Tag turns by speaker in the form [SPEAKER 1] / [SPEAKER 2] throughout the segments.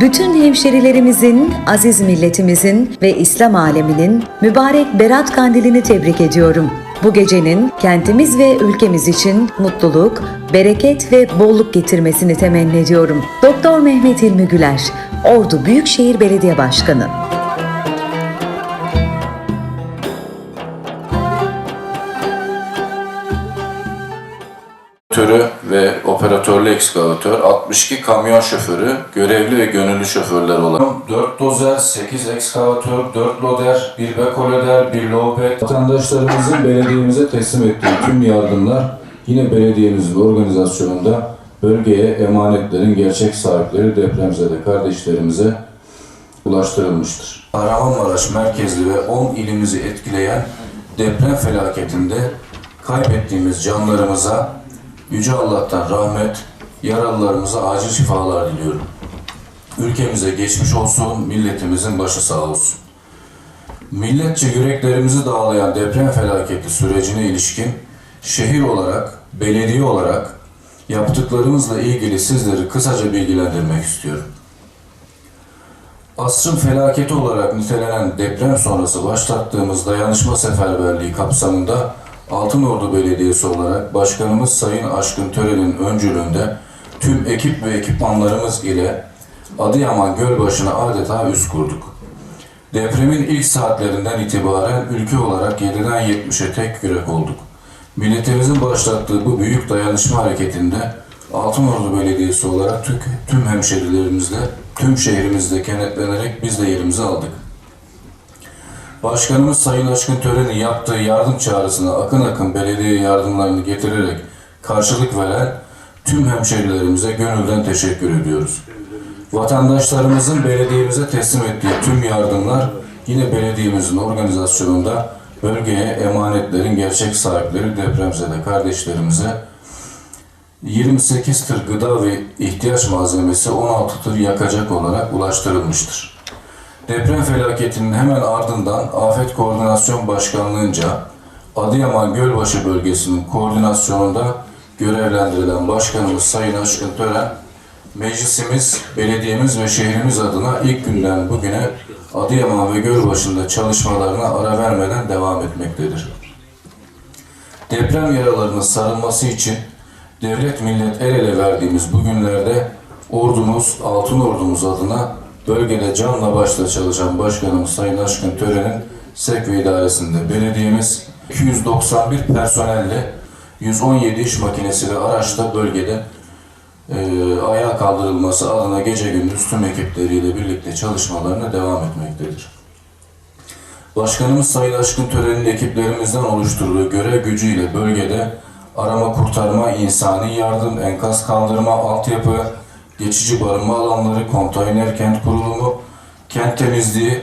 [SPEAKER 1] Bütün hemşerilerimizin, aziz milletimizin ve İslam aleminin mübarek Berat Kandilini tebrik ediyorum. Bu gecenin kentimiz ve ülkemiz için mutluluk, bereket ve bolluk getirmesini temenni ediyorum. Doktor Mehmet İlmi Güler, Ordu Büyükşehir Belediye Başkanı.
[SPEAKER 2] Operatörlü ekskavatör, 62 kamyon şoförü, görevli ve gönüllü şoförler olarak 4 dozer, 8 ekskavatör, 4 loder, 1 bekoloder, 1 lowback.
[SPEAKER 3] Vatandaşlarımızın belediyemize teslim ettiği tüm yardımlar yine belediyemizin organizasyonunda bölgeye emanetlerin gerçek sahipleri depremzede kardeşlerimize ulaştırılmıştır.
[SPEAKER 2] Kahramanmaraş merkezli ve 10 ilimizi etkileyen deprem felaketinde kaybettiğimiz canlarımıza Yüce Allah'tan rahmet, yaralılarımıza acil şifalar diliyorum. Ülkemize geçmiş olsun, milletimizin başı sağ olsun. Milletçe yüreklerimizi dağlayan deprem felaketi sürecine ilişkin şehir olarak, belediye olarak yaptıklarımızla ilgili sizleri kısaca bilgilendirmek istiyorum. Asrın felaketi olarak nitelenen deprem sonrası başlattığımız dayanışma seferberliği kapsamında Altınordu Belediyesi olarak Başkanımız Sayın Aşkın Tören'in öncülüğünde tüm ekip ve ekipmanlarımız ile Adıyaman Gölbaşı'na adeta üst kurduk. Depremin ilk saatlerinden itibaren ülke olarak 7'den 70'e tek yürek olduk. Milletimizin başlattığı bu büyük dayanışma hareketinde Altınordu Belediyesi olarak tüm, hemşerilerimizle, tüm şehrimizde kenetlenerek biz de yerimizi aldık. Başkanımız Sayın Aşkın Tören'in yaptığı yardım çağrısına akın akın belediye yardımlarını getirerek karşılık veren tüm hemşerilerimize gönülden teşekkür ediyoruz. Vatandaşlarımızın belediyemize teslim ettiği tüm yardımlar yine belediyemizin organizasyonunda bölgeye emanetlerin gerçek sahipleri depremzede kardeşlerimize 28 tır gıda ve ihtiyaç malzemesi 16 tır yakacak olarak ulaştırılmıştır. Deprem felaketinin hemen ardından Afet Koordinasyon Başkanlığı'nca Adıyaman Gölbaşı bölgesinin koordinasyonunda görevlendirilen Başkanımız Sayın Aşkın Tören, meclisimiz, belediyemiz ve şehrimiz adına ilk günden bugüne Adıyaman ve Gölbaşı'nda çalışmalarına ara vermeden devam etmektedir. Deprem yaralarının sarılması için devlet millet el ele verdiğimiz bu günlerde ordumuz, altın ordumuz adına bölgede canla başla çalışan başkanımız Sayın Aşkın Tören'in SEK ve idaresinde belediyemiz 291 personelle 117 iş makinesi ve araçla bölgede e, ayağa kaldırılması adına gece gündüz tüm ekipleriyle birlikte çalışmalarına devam etmektedir. Başkanımız Sayın Aşkın Tören'in ekiplerimizden oluşturduğu görev gücüyle bölgede arama kurtarma, insani yardım, enkaz kaldırma, altyapı, geçici barınma alanları, konteyner kent kurulumu, kent temizliği,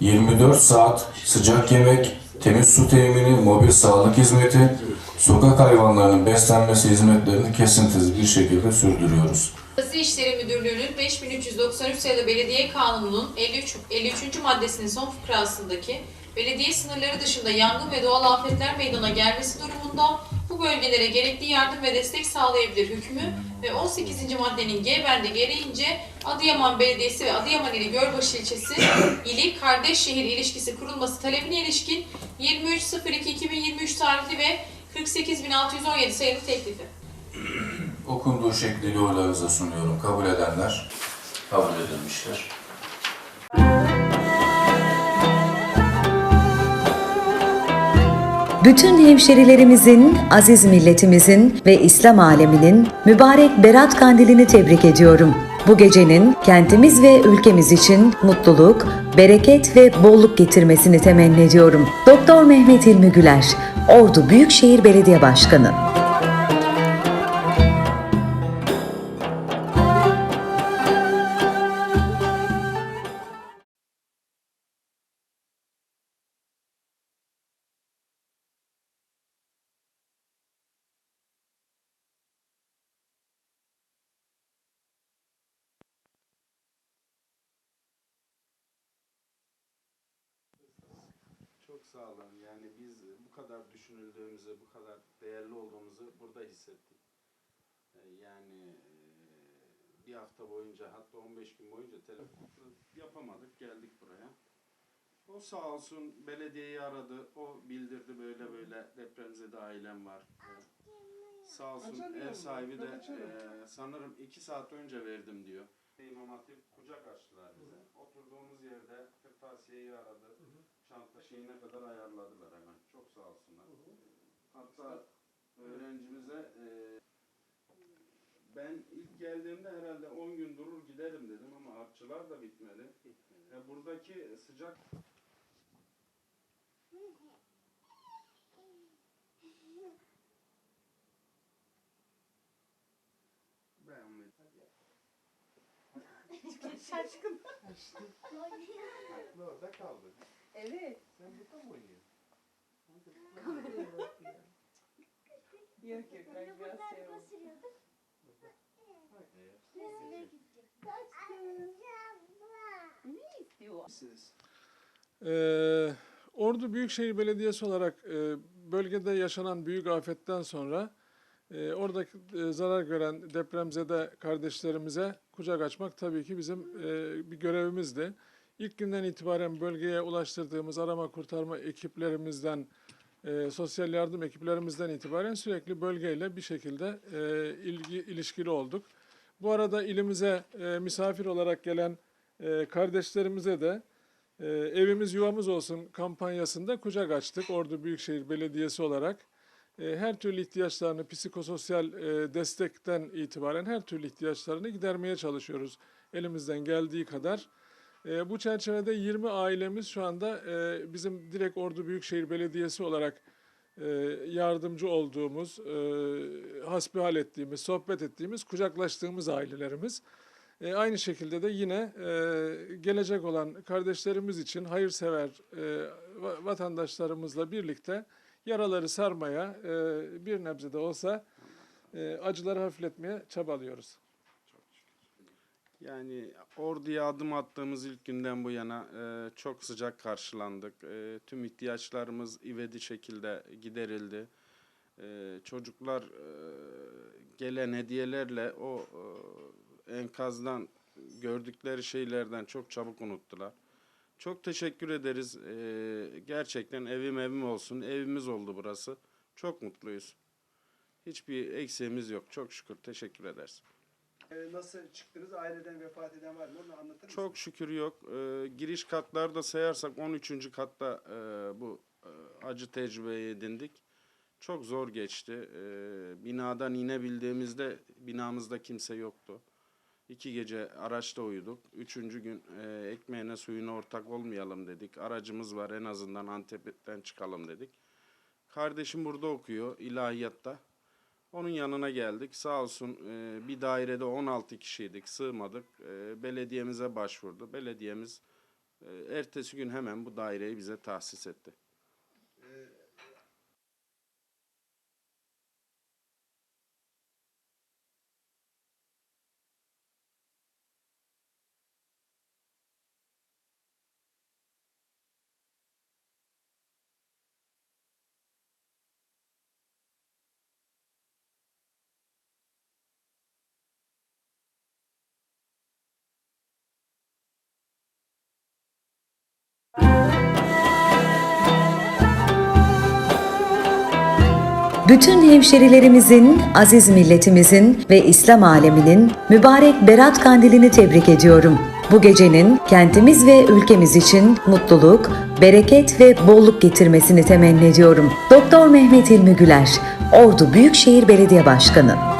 [SPEAKER 2] 24 saat sıcak yemek, temiz su temini, mobil sağlık hizmeti, sokak hayvanlarının beslenmesi hizmetlerini kesintisiz bir şekilde sürdürüyoruz.
[SPEAKER 4] Gazi İşleri Müdürlüğü'nün 5393 sayılı Belediye Kanunu'nun 53. 53. maddesinin son fıkrasındaki belediye sınırları dışında yangın ve doğal afetler meydana gelmesi durumunda bu bölgelere gerekli yardım ve destek sağlayabilir hükmü ve 18. maddenin G bendi gereğince Adıyaman Belediyesi ve Adıyaman ili Gölbaşı ilçesi ili kardeş şehir ilişkisi kurulması talebine ilişkin 23.02.2023 tarihli ve 48.617 sayılı teklifi.
[SPEAKER 2] Okunduğu şekliyle oylarınıza sunuyorum. Kabul edenler kabul edilmiştir.
[SPEAKER 1] Bütün hemşerilerimizin, aziz milletimizin ve İslam aleminin mübarek Berat Kandilini tebrik ediyorum. Bu gecenin kentimiz ve ülkemiz için mutluluk, bereket ve bolluk getirmesini temenni ediyorum. Doktor Mehmet İlmi Güler, Ordu Büyükşehir Belediye Başkanı.
[SPEAKER 5] Sağ olun. Yani biz bu kadar düşünüldüğümüzü, bu kadar değerli olduğumuzu burada hissettik. Ee, Yani e, bir hafta boyunca hatta 15 gün boyunca telefon yapamadık geldik buraya. O sağ olsun belediyeyi aradı. O bildirdi böyle böyle depremzede ailem var. Sağ olsun ev sahibi de e, sanırım iki saat önce verdim diyor. İmam Hatip kucak açtılar bize. Oturduğumuz yerde kırtasiyeyi aradı. Çanta şeyine kadar ayarladılar hemen. Çok sağ olsunlar. Hatta öğrencimize e, ben ilk geldiğimde herhalde 10 gün durur giderim dedim ama harçlar da bitmedi. E, buradaki sıcak beğenmedim.
[SPEAKER 6] Şaşkın.
[SPEAKER 5] Aklı orada kaldı.
[SPEAKER 6] Evet.
[SPEAKER 5] Sen burada mı oynuyorsun?
[SPEAKER 6] Yok yok ben biraz şey oldum. Ne istiyor?
[SPEAKER 7] Ee, Ordu Büyükşehir Belediyesi olarak e, bölgede yaşanan büyük afetten sonra e, oradaki e, zarar gören depremzede kardeşlerimize kucak açmak tabii ki bizim e, bir görevimizdi. İlk günden itibaren bölgeye ulaştırdığımız arama kurtarma ekiplerimizden, e, sosyal yardım ekiplerimizden itibaren sürekli bölgeyle bir şekilde e, ilgi ilişkili olduk. Bu arada ilimize e, misafir olarak gelen e, kardeşlerimize de ee, evimiz yuvamız olsun kampanyasında kucak açtık Ordu Büyükşehir Belediyesi olarak. Ee, her türlü ihtiyaçlarını psikososyal e, destekten itibaren her türlü ihtiyaçlarını gidermeye çalışıyoruz elimizden geldiği kadar. Ee, bu çerçevede 20 ailemiz şu anda e, bizim direkt Ordu Büyükşehir Belediyesi olarak e, yardımcı olduğumuz, e, hasbihal ettiğimiz, sohbet ettiğimiz, kucaklaştığımız ailelerimiz. E, aynı şekilde de yine e, gelecek olan kardeşlerimiz için hayırsever e, va- vatandaşlarımızla birlikte yaraları sarmaya e, bir nebze de olsa e, acıları hafifletmeye çabalıyoruz.
[SPEAKER 5] Yani orduya adım attığımız ilk günden bu yana e, çok sıcak karşılandık. E, tüm ihtiyaçlarımız ivedi şekilde giderildi. E, çocuklar e, gelen hediyelerle o e, enkazdan gördükleri şeylerden çok çabuk unuttular. Çok teşekkür ederiz. E, gerçekten evim evim olsun. Evimiz oldu burası. Çok mutluyuz. Hiçbir eksiğimiz yok. Çok şükür. Teşekkür ederiz.
[SPEAKER 8] Ee, Nasıl çıktınız? Aileden vefat eden var mı? Onu anlatır mısınız?
[SPEAKER 5] Çok şükür yok. Ee, giriş katlarda sayarsak 13. katta e, bu e, acı tecrübeyi edindik. Çok zor geçti. Ee, binadan inebildiğimizde binamızda kimse yoktu. İki gece araçta uyuduk. Üçüncü gün e, ekmeğine suyuna ortak olmayalım dedik. Aracımız var en azından Antep'ten çıkalım dedik. Kardeşim burada okuyor ilahiyatta. Onun yanına geldik. Sağ olsun e, bir dairede 16 kişiydik, sığmadık. E, belediyemize başvurdu. Belediyemiz e, ertesi gün hemen bu daireyi bize tahsis etti.
[SPEAKER 1] Bütün hemşerilerimizin, aziz milletimizin ve İslam aleminin mübarek Berat Kandilini tebrik ediyorum. Bu gecenin kentimiz ve ülkemiz için mutluluk, bereket ve bolluk getirmesini temenni ediyorum. Doktor Mehmet İlmi Güler, Ordu Büyükşehir Belediye Başkanı.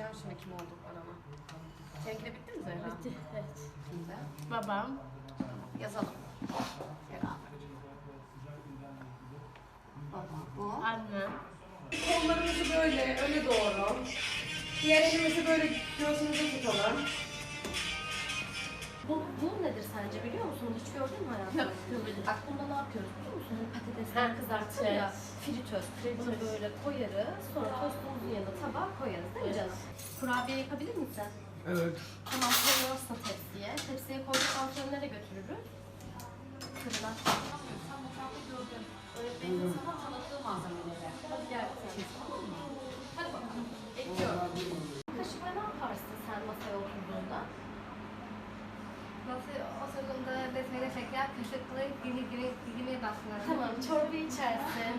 [SPEAKER 9] Dinleyeceğim şimdi kim olduklarını ama. Seninki de bitti mi Zehra? Bitti, evet. Güzel. Babam. Yazalım. Beraber. Baba bu. Annem. Kollarımızı böyle öne doğru. Diğer elimizi böyle göğsümüze tutalım. Bu, bu nedir sence biliyor musun? Hiç gördün mü hayatında? Bak bunda ne yapıyoruz biliyor musun? Patatesleri kızartır ya. Fritöz. Bunu böyle koyarız. Sonra tostumuzun yanına tabağa koyarız değil mi canım? Kurabiye yapabilir misin?
[SPEAKER 7] Evet.
[SPEAKER 9] Tamam koyuyoruz da tepsiye. Tepsiye koyduktan sonra nereye götürürüz? Fırına.
[SPEAKER 4] Sen mutfakta gördün. Öğretmenin sana tanıttığı malzemeleri.
[SPEAKER 9] Hadi gel sen.
[SPEAKER 4] Hadi bakalım. Bekliyorum.
[SPEAKER 9] Kaşıkla ne yaparsın sen masaya oturduğunda?
[SPEAKER 10] Nasıl oturduğunda besmele şeker kaşıkla gini gini gini basmalı.
[SPEAKER 9] Tamam, çorba içersin,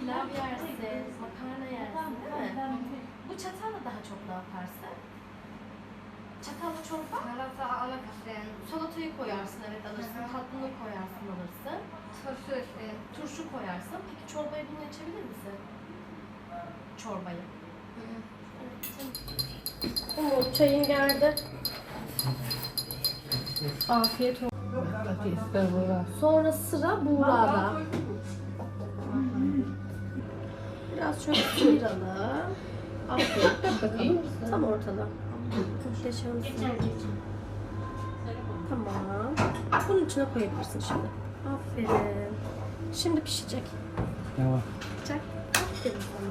[SPEAKER 9] pilav yersin, makarna yersin değil mi? Bu çatalla daha çok ne yaparsın? Çatalla çorba,
[SPEAKER 10] Salata ana kasın.
[SPEAKER 9] salatayı koyarsın evet alırsın, tatlını koyarsın alırsın,
[SPEAKER 10] Turşu işte.
[SPEAKER 9] turşu koyarsın. Peki çorbayı bununla içebilir misin? Çorbayı. Oo, çayın geldi. Afiyet olsun. Sonra sıra Buğra'da. Biraz şöyle sıyıralım. Afiyet bakayım. Tam ortada. Muhteşemsin. Tamam. Bunun içine koyabilirsin şimdi. Aferin. Şimdi pişecek. Tamam. Pişecek. Aferin sana.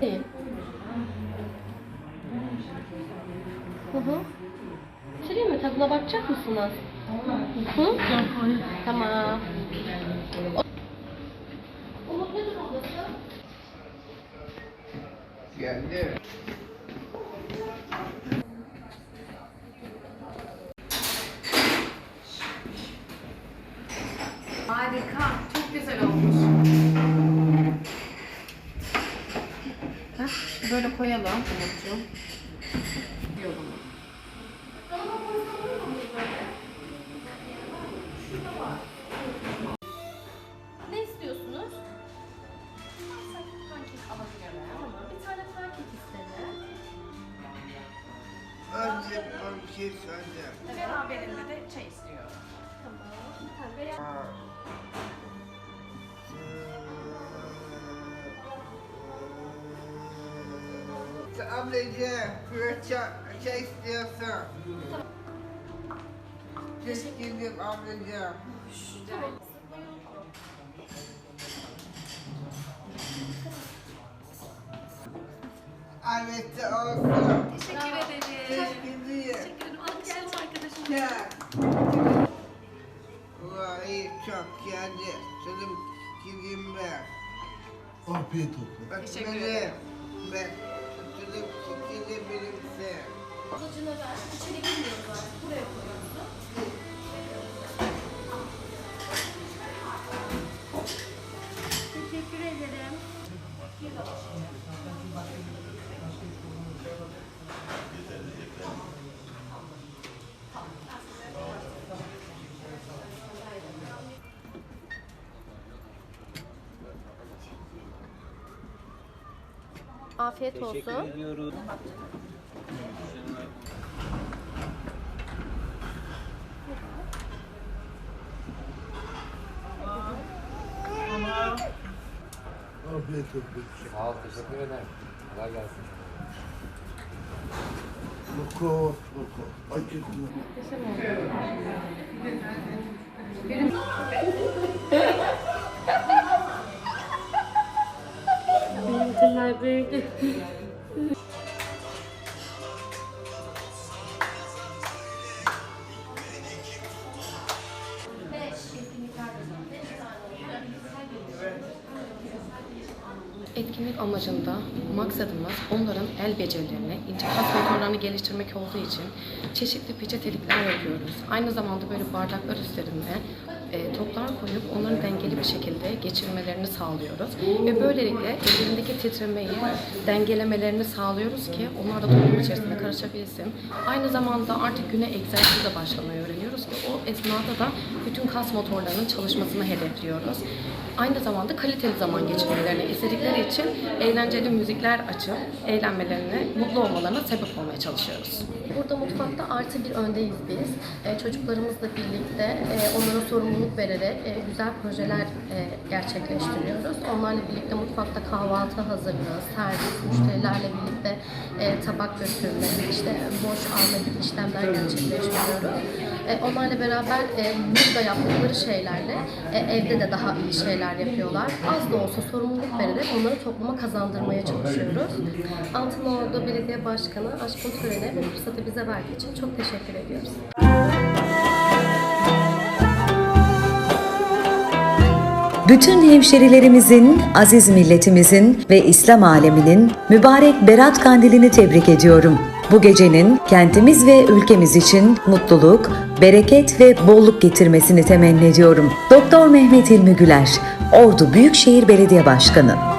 [SPEAKER 9] Değil. Hı hı. Bitireyim mi? Tadına bakacak mısınız? Hı? Tamam. Umut nedir odası?
[SPEAKER 10] Harika. Çok güzel olmuş.
[SPEAKER 4] Böyle koyalım Umut'cum.
[SPEAKER 9] Pankek
[SPEAKER 8] önce.
[SPEAKER 4] Beraberinde de çay istiyor.
[SPEAKER 9] Tamam. Bir tane beyaz.
[SPEAKER 8] Ablacığım, çay, çay istiyorsun. Teşekkür ederim ablacığım.
[SPEAKER 9] Tamam.
[SPEAKER 8] Ahmet'te olsun.
[SPEAKER 4] Teşekkür ederim.
[SPEAKER 8] Teşekkür ederim.
[SPEAKER 4] Teşekkür ederim. Alkışlayalım arkadaşım.
[SPEAKER 8] Gel. Vay çok geldi. Canım gideyim ben.
[SPEAKER 11] Afiyet olsun.
[SPEAKER 4] Teşekkür ederim.
[SPEAKER 8] Ben canım çekili benimse.
[SPEAKER 9] Ablacığına ver. İçeri girmiyoruz artık. Buraya koyuyorsun. Afiyet olsun.
[SPEAKER 11] Afiyet olsun.
[SPEAKER 12] Sağ ol, teşekkür ederim. Kolay gelsin.
[SPEAKER 11] Loko, loko. Acıklı.
[SPEAKER 9] Büyüdü.
[SPEAKER 13] Etkinlik amacında maksadımız onların el becerilerini, ince kas motorlarını geliştirmek olduğu için çeşitli peçetelikler yapıyoruz. Aynı zamanda böyle bardaklar üzerinde e, toplar koyup onların dengeli bir şekilde geçirmelerini sağlıyoruz. Ve böylelikle ellerindeki titremeyi dengelemelerini sağlıyoruz ki onlar da toplum içerisinde karışabilsin. Aynı zamanda artık güne egzersizle başlamayı öğreniyoruz ki o esnada da bütün kas motorlarının çalışmasını hedefliyoruz. Aynı zamanda kaliteli zaman geçirmelerini istedikleri için eğlenceli müzikler açıp eğlenmelerine, mutlu olmalarına sebep olmaya çalışıyoruz.
[SPEAKER 9] Burada mutfakta artı bir öndeyiz biz. E, çocuklarımızla birlikte e, onlara sorumluluk vererek e, güzel projeler e, gerçekleştiriyoruz. Onlarla birlikte mutfakta kahvaltı hazırlığı, servis, müşterilerle birlikte e, tabak götürme, işte boş alma gibi işlemler gerçekleştiriyoruz. E, onlarla beraber e, burada yaptıkları şeylerle e, evde de daha iyi şeyler yapıyorlar. Az da olsa sorumluluk vererek onları topluma kazandırmaya çalışıyoruz. Altınordu Belediye Başkanı Aşkın Tören'e bu fırsatı bize verdiği için çok teşekkür ediyoruz.
[SPEAKER 1] Bütün hemşerilerimizin, aziz milletimizin ve İslam aleminin mübarek Berat Kandilini tebrik ediyorum. Bu gecenin kentimiz ve ülkemiz için mutluluk, bereket ve bolluk getirmesini temenni ediyorum. Doktor Mehmet İlmi Güler, Ordu Büyükşehir Belediye Başkanı.